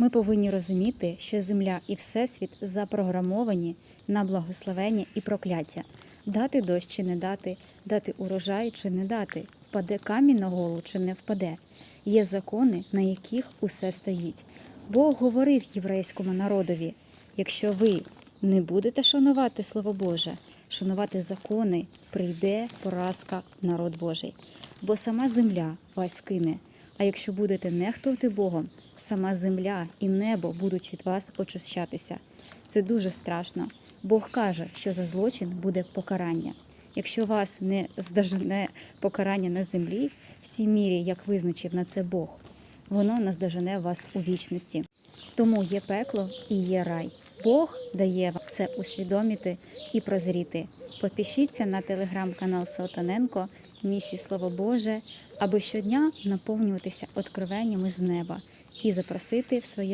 Ми повинні розуміти, що земля і всесвіт запрограмовані на благословення і прокляття. Дати дощ чи не дати, дати урожай чи не дати, впаде камінь на голову чи не впаде. Є закони, на яких усе стоїть. Бог говорив єврейському народові: якщо ви не будете шанувати Слово Боже, шанувати закони, прийде поразка народ Божий. Бо сама земля вас кине. А якщо будете нехтувати Богом, сама земля і небо будуть від вас очищатися. Це дуже страшно. Бог каже, що за злочин буде покарання. Якщо вас не здожене покарання на землі в тій мірі, як визначив на це Бог, воно наздожене вас у вічності. Тому є пекло і є рай. Бог дає вам це усвідомити і прозріти. Підпишіться на телеграм-канал Салтаненко, місії Слово Боже, аби щодня наповнюватися откровеннями з неба і запросити в своє